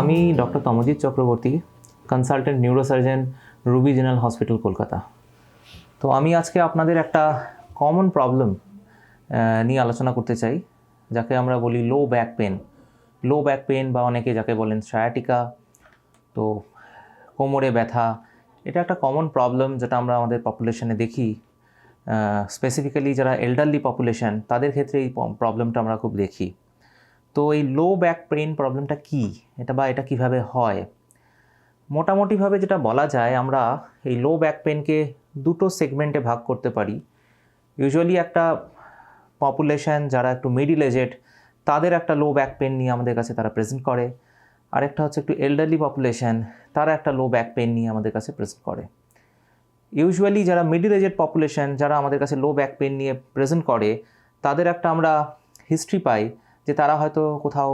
আমি doctor Tamajit Chakraborty consultant neurosurgeon Ruby General Hospital Kolkata. তো আমি আজকে আপনাদের একটা কমন প্রবলেম নিয়ে আলোচনা করতে চাই, যাকে আমরা বলি low back pain low back pain বা অনেকে যাকে বলেন সায়াটিকা তো কোমরে ব্যথা, এটা একটা কমন প্রবলেম যেটা আমরা আমাদের পপুলেশনে দেখি। স্পেসিফিক্যালি যারা এল্ডারলি পপুলেশন তাদের ক্ষেত্রে এই প্রবলেমটা আমরা খুব দেখি। তো এই লো ব্যাক পেইন প্রবলেমটা কি? এটা বা এটা কীভাবে হয়? মোটামুটিভাবে যেটা বলা যায়, আমরা এই লো ব্যাক পেনকে দুটো সেগমেন্টে ভাগ করতে পারি। ইউজুয়ালি একটা পপুলেশন যারা একটু মিডিল এজেড তাদের একটা লো ব্যাক পেন নিয়ে আমাদের কাছে তারা প্রেজেন্ট করে। আরেকটা হচ্ছে একটু এল্ডারলি পপুলেশন তারা একটা লো ব্যাক পেন নিয়ে আমাদের কাছে প্রেজেন্ট করে। ইউজুয়ালি যারা মিডিল এজেড পপুলেশন যারা আমাদের কাছে লো ব্যাক পেন নিয়ে প্রেজেন্ট করে, তাদের একটা আমরা হিস্ট্রি পাই। যে তারা হয়তো কোথাও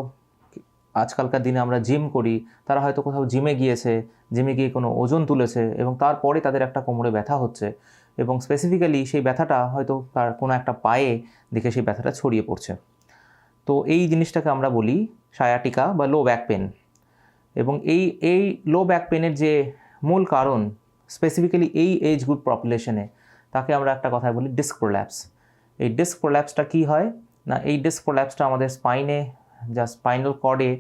আজকালকার দিনে আমরা জিম করি, তারা হয়তো কোথাও জিমে গিয়েছে জিমে গিয়ে কোনো ওজন তুলেছে এবং তারপরে তাদের একটা কোমরে ব্যথা হচ্ছে এবং স্পেসিফিক্যালি সেই ব্যথাটা হয়তো তার কোনো একটা পায়ে দেখে সেই ব্যথাটা ছড়িয়ে পড়ছে। তো এই জিনিসটাকে আমরা বলি সায়াটিকা বা লো ব্যাক পেন এবং এই এই লো ব্যাক পেনের যে মূল কারণ স্পেসিফিক্যালি এই এজ গ্রুপ পপুলেশনে তাকে আমরা একটা কথা বলি ডিস্ক প্রোল্যাপস এই ডিস্ক প্রোল্যাপসটা কী হয়? না, এই ডিস্ক প্রোল্যাপসটা আমাদের স্পাইনে যা স্পাইনাল কর্ডে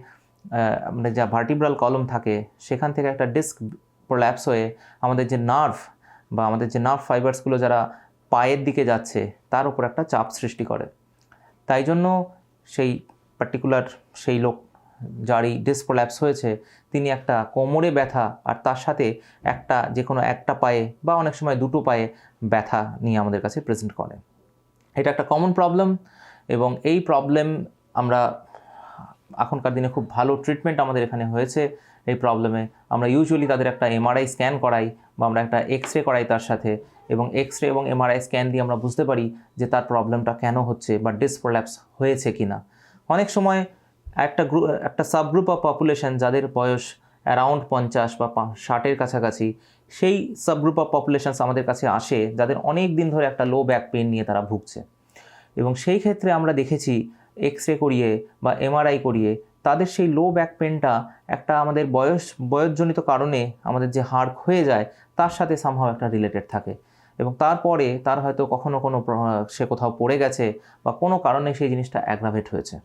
মানে যা ভার্টিব্রাল কলম থাকে, সেখান থেকে একটা ডিস্ক প্রোল্যাপস হয়ে আমাদের যে নার্ভ বা আমাদের যে নার্ভ ফাইবার্সগুলো যারা পায়ের দিকে যাচ্ছে, তার উপর একটা চাপ সৃষ্টি করে। তাই জন্য সেই পার্টিকুলার সেই লোক যার এই ডিস্ক প্রোল্যাপস হয়েছে, তিনি একটা কোমরে ব্যথা আর তার সাথে একটা যে কোনো একটা পায়ে বা অনেক সময় দুটো পায়ে ব্যথা নিয়ে আমাদের কাছে প্রেজেন্ট করে। এটা একটা কমন প্রবলেম এবং এই প্রবলেম আমরা, এখনকার দিনে খুব ভালো ট্রিটমেন্ট আমাদের এখানে হয়েছে। এই প্রবলেমে আমরা ইউজুয়ালি তাদের একটা এমআরআই স্ক্যান করাই বা আমরা একটা এক্স রে করাই তার সাথে এবং এক্স রে এবং এমআরআই স্ক্যান দিয়ে আমরা বুঝতে পারি যে তার প্রবলেমটা কেন হচ্ছে বা ডিসপ্রোল্যাপস হয়েছে কি না অনেক সময় একটা গ্রুপ একটা সাবগ্রুপ অফ পপুলেশন যাদের বয়স অ্যারাউন্ড পঞ্চাশ বা ষাটের কাছাকাছি, সেই সাবগ্রুপ অফ পপুলেশনস আমাদের কাছে আসে যাদের অনেক দিন ধরে একটা লো ব্যাক পেন নিয়ে তারা ভুগছে। এবং সেই ক্ষেত্রে আমরা দেখেছি এক্স রে করিয়ে বা এমআরআই করিয়ে তাদের সেই লো ব্যাক পেনটা একটা আমাদের বয়স, বয়সজনিত কারণে আমাদের যে হাড় ক্ষয়ে যায়, তার সাথে সামহাও একটা রিলেটেড থাকে। এবং তারপরে তার হয়তো কখনো কোনো সে কোথাও পড়ে গেছে বা কোনো কারণে সেই জিনিসটা অ্যাগ্রাভেট হয়েছে।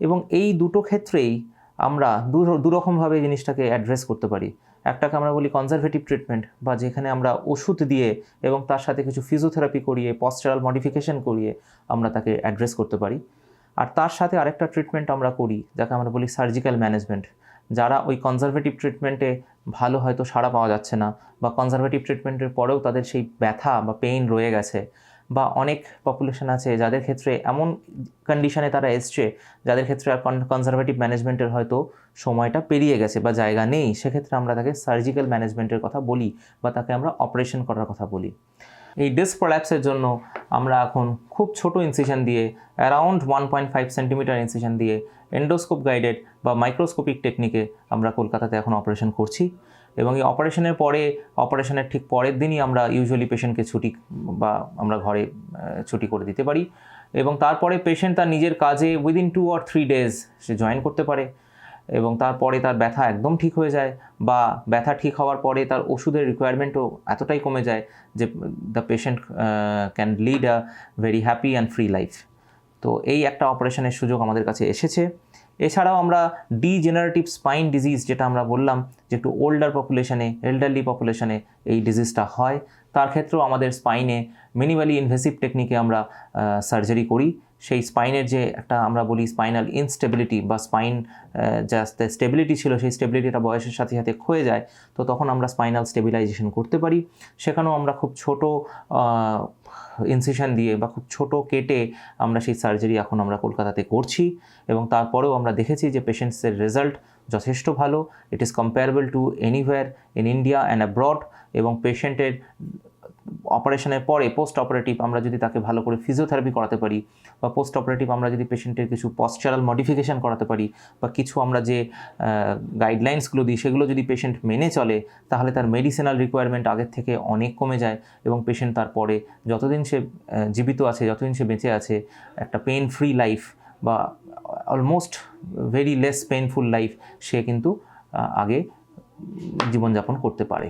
এবং এই দুটো ক্ষেত্রেই আমরা দু দুরকমভাবে জিনিসটাকে অ্যাড্রেস করতে পারি। একটাকে আমরা বলি কনজারভেটিভ ট্রিটমেন্ট বা যেখানে আমরা ওষুধ দিয়ে এবং তার সাথে কিছু ফিজিওথেরাপি করিয়ে পস্টারাল মডিফিকেশন করিয়ে আমরা তাকে অ্যাড্রেস করতে পারি। আর তার সাথে আরেকটা ট্রিটমেন্ট আমরা করি, যাকে আমরা বলি সার্জিক্যাল ম্যানেজমেন্ট যারা ওই কনজারভেটিভ ট্রিটমেন্টে ভালো হয়তো সাড়া পাওয়া যাচ্ছে না বা কনজারভেটিভ ট্রিটমেন্টের পরেও তাদের সেই ব্যথা বা পেইন রয়ে গেছে বা অনেক পপুলেশন আছে যাদের ক্ষেত্রে এমন কন্ডিশনে তারা এসছে, যাদের ক্ষেত্রে আর কনজারভেটিভ ম্যানেজমেন্টের হয়তো সময়টা পেরিয়ে গেছে বা জায়গা নেই, সেক্ষেত্রে আমরা তাকে সার্জিক্যাল ম্যানেজমেন্টের কথা বলি বা তাকে আমরা অপারেশন করার কথা বলি। এই ডিস্ক প্রোল্যাপসের জন্য আমরা এখন খুব ছোট ইনসিশন দিয়ে around one point five centimetre incision দিয়ে এন্ডোস্কোপ গাইডেড বা মাইক্রোস্কোপিক টেকনিকে আমরা কলকাতাতে এখন অপারেশন করছি। এবং এই অপারেশনের পরে অপারেশনের ঠিক পরের দিনই আমরা ইউজুয়ালি পেশেন্টকে ছুটি বা আমরা ঘরে ছুটি করে দিতে পারি। এবং তারপরে পেশেন্ট তার নিজের কাজে within two or three days say join করতে পারে। এবং তারপরে তার ব্যথা একদম ঠিক হয়ে যায় বা ব্যথা ঠিক হওয়ার পরে তার ওষুধের রিকোয়ারমেন্টও এতটাই কমে যায় যে the patient can lead a very happy and free life তো এই একটা অপারেশনের সুযোগ আমাদের কাছে এসেছে। এছাড়াও আমরা ডিজেনারেটিভ স্পাইন ডিজিজ যেটা আমরা বললাম, যে একটু ওল্ডার পপুলেশনে এল্ডারলি পপুলেশনে এই ডিজিজটা হয়। তার ক্ষেত্রেও আমাদের স্পাইনে মিনিমালি ইনভেসিভ টেকনিকে আমরা সার্জারি করি। সেই স্পাইনের যে একটা আমরা বলি স্পাইনাল ইনস্টেবিলিটি বা স্পাইন যা স্টেবিলিটি ছিল সেই স্টেবিলিটিটা বয়সের সাথে সাথে ক্ষয়ে যায়, তো তখন আমরা স্পাইনাল স্টেবিলাইজেশন করতে পারি। সেখানেও আমরা খুব ছোট ইনসিশন দিয়ে বা খুব ছোট কেটে আমরা সেই সার্জারি এখন আমরা কলকাতাতে করছি এবং তারপরেও আমরা দেখেছি যে পেশেন্টসের রেজাল্ট যথেষ্ট ভালো। It is comparable to anywhere in India and abroad এবং পেশেন্টের অপারেশনের পরে পোস্ট অপারেটিভ আমরা যদি তাকে ভালো করে ফিজিওথেরাপি করাতে পারি, বা পোস্ট অপারেটিভ আমরা যদি পেশেন্টের কিছু পশ্চারাল মডিফিকেশান করাতে পারি, বা কিছু আমরা যে গাইডলাইন্সগুলো দিই সেগুলো যদি পেশেন্ট মেনে চলে, তাহলে তার মেডিসিনাল রিকোয়ারমেন্ট আগের থেকে অনেক কমে যায় এবং পেশেন্ট তারপরে যতদিন সে জীবিত আছে, যতদিন সে বেঁচে আছে, একটা পেন ফ্রি লাইফ বা almost very less painful life সে কিন্তু আগে জীবনযাপন করতে পারে।